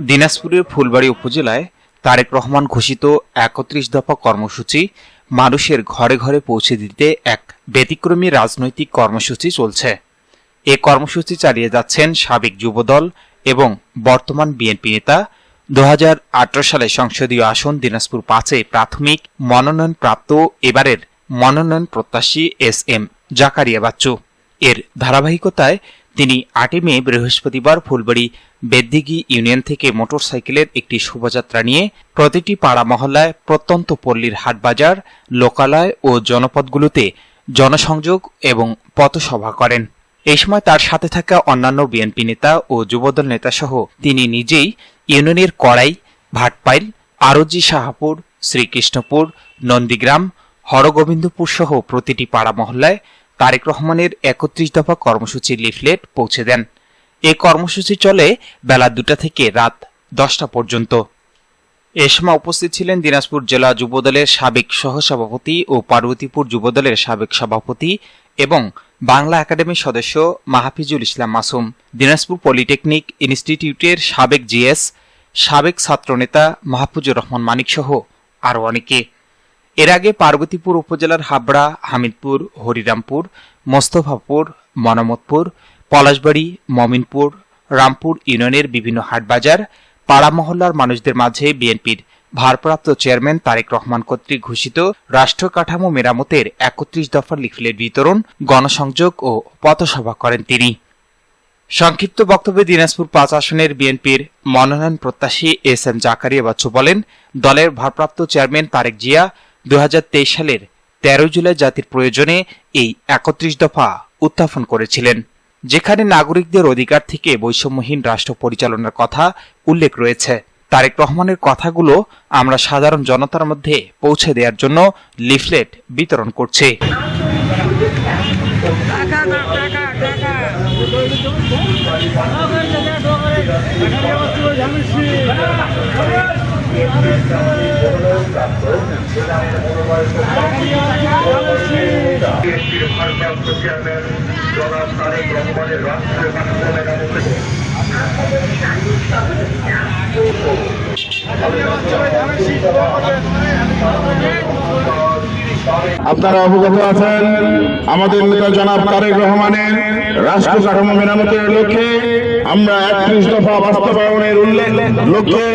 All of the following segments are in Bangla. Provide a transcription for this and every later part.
দিনাজপুরের ফুলবাড়ী উপজেলায় তারেক রহমান ঘোষিত একত্রিশ দফা কর্মসূচি মানুষের ঘরে ঘরে পৌঁছে দিতে এক ব্যতিক্রমী রাজনৈতিক কর্মসূচি চলছে। এ কর্মসূচি চালিয়ে যাচ্ছেন সাবেক যুবদল এবং বর্তমান বিএনপি নেতা। দু হাজার আঠারো সালে সংসদীয় আসন দিনাজপুর পাঁচে প্রাথমিক মনোনয়নপ্রাপ্ত, এবারের মনোনয়ন প্রত্যাশী এস এম জাকারিয়া বাচ্চু। এর ধারাবাহিকতায় তিনি আটই মে বৃহস্পতিবার ফুলবাড়ি বেদ্দিগি ইউনিয়ন থেকে মোটরসাইকেলের একটি শোভাযাত্রা নিয়ে প্রতিটি পাড়া মহল্লায় প্রত্যন্ত পল্লীর হাটবাজার, লোকালয় ও জনপদগুলোতে জনসংযোগ এবং পথসভা করেন। এই সময় তার সাথে থাকা অন্যান্য বিএনপি নেতা ও যুবদল নেতাসহ তিনি নিজেই ইউনিয়নের কড়াই, ভাটপাইল, আরজি শাহাপুর, শ্রীকৃষ্ণপুর, নন্দীগ্রাম, হরগোবিন্দপুর সহ প্রতিটি পাড়া মহল্লায় তারেক রহমানের একত্রিশ দফা কর্মসূচির লিফলেট পৌঁছে দেন। এ কর্মসূচি চলে বেলা দুটা থেকে রাত দশটা পর্যন্ত। এ সময় উপস্থিত ছিলেন দিনাজপুর জেলা যুবদলের সাবেক সহসভাপতি ও পার্বতীপুর যুবদলের সাবেক সভাপতি এবং বাংলা একাডেমির সদস্য মাহফিজুল ইসলাম মাসুম, দিনাজপুর পলিটেকনিক ইনস্টিটিউটের সাবেক জিএস, সাবেক ছাত্রনেতা মাহফুজুর রহমান মানিক সহ আরও অনেকে। এর আগে পার্বতীপুর উপজেলার হাবড়া, হামিদপুর, হরিরামপুর, মোস্তফাপুর, মনমতপুর, পলাশবাড়ি, মমিনপুর, রামপুর ইউনিয়নের বিভিন্ন হাটবাজার, পাড়া মহল্লার মানুষদের মাঝে বিএনপির ভারপ্রাপ্ত চেয়ারম্যান তারেক রহমান কর্তৃক ঘোষিত রাষ্ট্র কাঠামো মেরামতের একত্রিশ দফার লিফলেট বিতরণ, গণসংযোগ ও পথসভা করেন তিনি। সংক্ষিপ্ত বক্তব্যে দিনাজপুর পাঁচ আসনের বিএনপির মনোনয়ন প্রত্যাশী এস এম জাকারিয়া বাচ্চু বলেন, দলের ভারপ্রাপ্ত চেয়ারম্যান তারেক জিয়া দু হাজার তেইশ সালের তেরো জুলাই জাতির প্রয়োজনে এই একত্রিশ দফা উত্থাপন করেছিলেন, যেখানে নাগরিকদের অধিকার থেকে বৈষম্যহীন রাষ্ট্র পরিচালনার কথা উল্লেখ রয়েছে। তারেক রহমানের কথাগুলো আমরা সাধারণ জনতার মধ্যে পৌঁছে দেওয়ার জন্য লিফলেট বিতরণ করছি। আপনারা অবগত আছেন, আমাদের নেতা জনাব তারেক রহমানের রাষ্ট্র কাঠামো মেরামতের লক্ষ্যে আমরা একত্রিশ দফা বাস্তবায়নের উল্লেখ লক্ষ্যে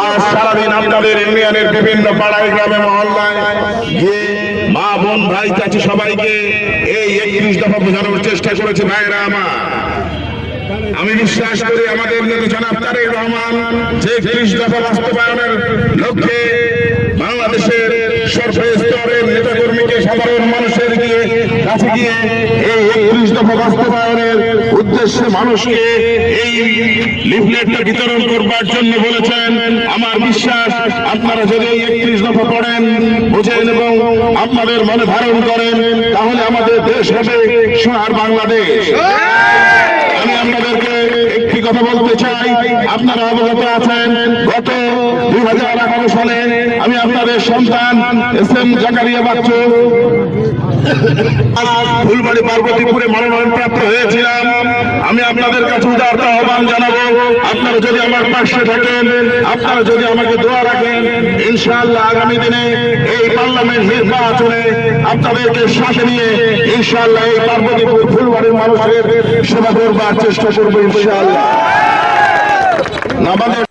আজ সারাদিন আপনাদের ইউনিয়নের বিভিন্ন পাড়ায়, গ্রামে, মহল্লায় গিয়ে মা, বোন, ভাই, চাচি সবাইকে এই একত্রিশ দফা বোঝানোর চেষ্টা করেছে ভাইরা আমার। আমি বিশ্বাস করি আমাদের নেতা জনাব তারেক রহমান যে একত্রিশ দফা বাস্তবায়নের লক্ষ্যে বাংলাদেশের সর্বস্তরের নেতাকর্মীকে সাধারণ মানুষের গিয়ে কাছে গিয়ে এই একত্রিশ দফা বাস্তবায়নের উদ্দেশ্যে মানুষকে এই লিফলেটটা বিতরণ করবার জন্য বলেছেন। বিশ্বাস আপনারা যদি একত্রিশ দফা পড়েন বুঝে এবং আপনাদের মনে ধারণ করেন, তাহলে আমাদের দেশ হবে সোনার বাংলাদেশ। আমি আপনাদেরকে একটি কথা বলতে চাই, আপনারা অবগত আছেন, গত আমি আপনাদের সন্তান এস এম জাকারিয়া বাচ্চু। ফুলবাড়ি পার্বতীপুরে মনোনয়ন প্রাপ্ত হয়েছিলাম। আমি আপনাদের কাছে উদারত আহ্বান জানাব। আপনারা যদি আমার পাশে থাকেন, আপনারা যদি আমাকে দোয়া রাখেন, ইনশাআল্লাহ আগামী দিনে এই পার্লামেন্ট নির্বাচনে আপনাদেরকে সাথে নিয়ে ইনশাআল্লাহ এই পার্বতীপুর ফুলবাড়ির মানুষের সেবা করবার চেষ্টা করব ইনশাআল্লাহ। আমাদের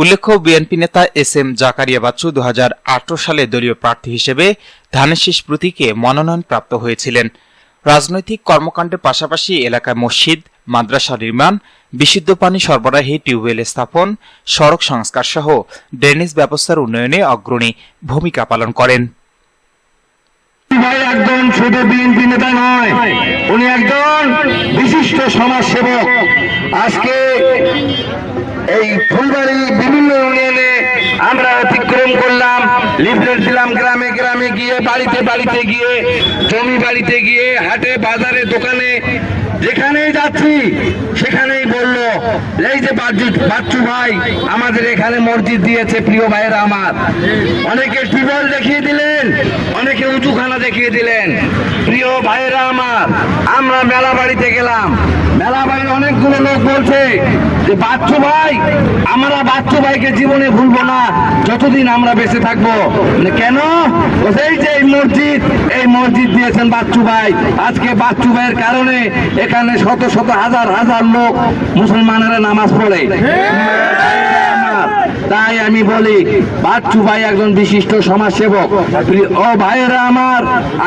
উল্লেখ্য, বিএনপি নেতা এস এম জাকারিয়া বাচ্চু দু হাজার আঠারো সালে দলীয় প্রার্থী হিসেবে ধানেশিস প্রতীকে মনোনয়ন প্রাপ্ত হয়েছিলেন। রাজনৈতিক কর্মকাণ্ডের পাশাপাশি এলাকায় মসজিদ, মাদ্রাসা নির্মাণ, বিশুদ্ধ পানি সরবরাহে টিউবওয়েল স্থাপন, সড়ক সংস্কার সহ ড্রেনেজ ব্যবস্থার উন্নয়নে অগ্রণী ভূমিকা পালন করেন। একজন শুধু বিএনপি নেতা নয়, উনি একজন বিশিষ্ট আজকে এই ফুলবাড়ি বিভিন্ন ইউনিয়নে আমরা অতিক্রম করলাম লিফলেট দিলাম গ্রামে গ্রামে গিয়ে, বাড়িতে বাড়িতে গিয়ে, জমি বাড়িতে গিয়ে, হাটে, বাজারে, দোকানে, যেখানেই যাচ্ছি, সেখানেই বলল, এই যে বাচ্চু ভাই, আমাদের এখানে মসজিদ দিয়েছে প্রিয় ভাইয়েরা আমার। অনেকে টিউবওয়েল দেখিয়ে দিলেন, অনেকে উঁচুখানা দেখিয়ে দিলেন। প্রিয় ভাইয়েরা আমার, আমরা মেলা বাড়িতে গেলাম বাড়ির অনেকগুলো লোক বলছে যে, বাচ্চু ভাই, আমরা বাচ্চু ভাইকে জীবনে ভুলবো না, যতদিন আমরা বেঁচে থাকব। মানে কেন? সেই যে এই মসজিদ এই মসজিদ দিয়েছেন বাচ্চু ভাই। আজকে বাচ্চু ভাইয়ের কারণে এখানে শত শত হাজার হাজার লোক মুসলমানেরা নামাজ পড়ে। তাই আমি বলি, বাচ্চু ভাই একজন বিশিষ্ট সমাজসেবক। ও ভাইয়েরা আমার,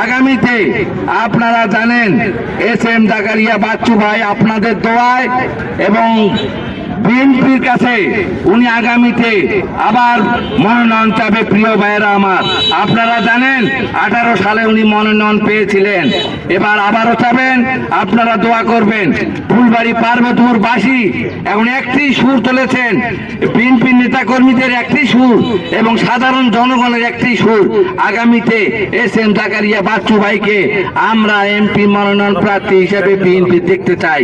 আগামীতে আপনারা জানেন, এস এম জাকারিয়া বাচ্চু ভাই আপনাদের দোয়ায় এবং বিএনপির কাছে উনি আগামীতে আবার মনোনয়ন চাবে প্রিয় ভাইয়েরা আমার। আপনারা জানেন, আঠারো সালে উনি মনোনয়ন পেয়েছিলেন। এবার আবারও চাবেন, আপনারা দোয়া করবেন। ফুলবাড়ি পার্বতীপুর বাসী এখন একটি সুর তুলেছেন। বিএনপি নেতা কর্মীদের একটি সুর এবং সাধারণ জনগণের একটি সুর। আগামীতে এস এম জাকারিয়া বাচ্চু ভাইকে আমরা এমপি মনোনয়ন প্রার্থী হিসেবে বিএনপি দেখতে চাই।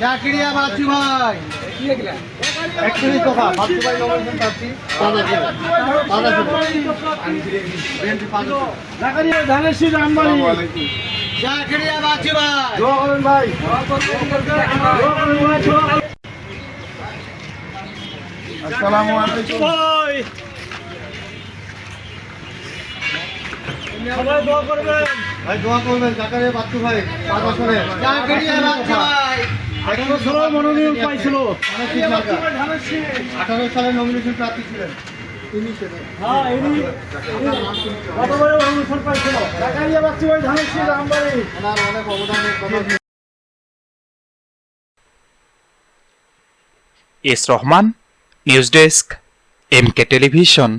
জাকিরিয়া বাচ্চু ভাই একচল্লিশ দফা বাচ্চু ভাই। নমিনেশন করেন ভাই। আসসালামু আলাইকুম। ভাই সবাই দোয়া করবেন। ভাই দোয়া করবেন জাকারিয়া বাচ্চু ভাই পাঁচ বছরে জাকারিয়া বাচ্চু ভাই। আঠারো সালে মনোনয়ন পাইছিল। আঠারো সালে নমিনেশন প্রার্থী ছিলেন। হ্যাঁ ইনি গতবারে নমিনেশন পাইছিল। জাকারিয়া বাচ্চু ভাই ধানের শীত আমবাড়ি। অনেক অবদানের S Rahman news desk M K television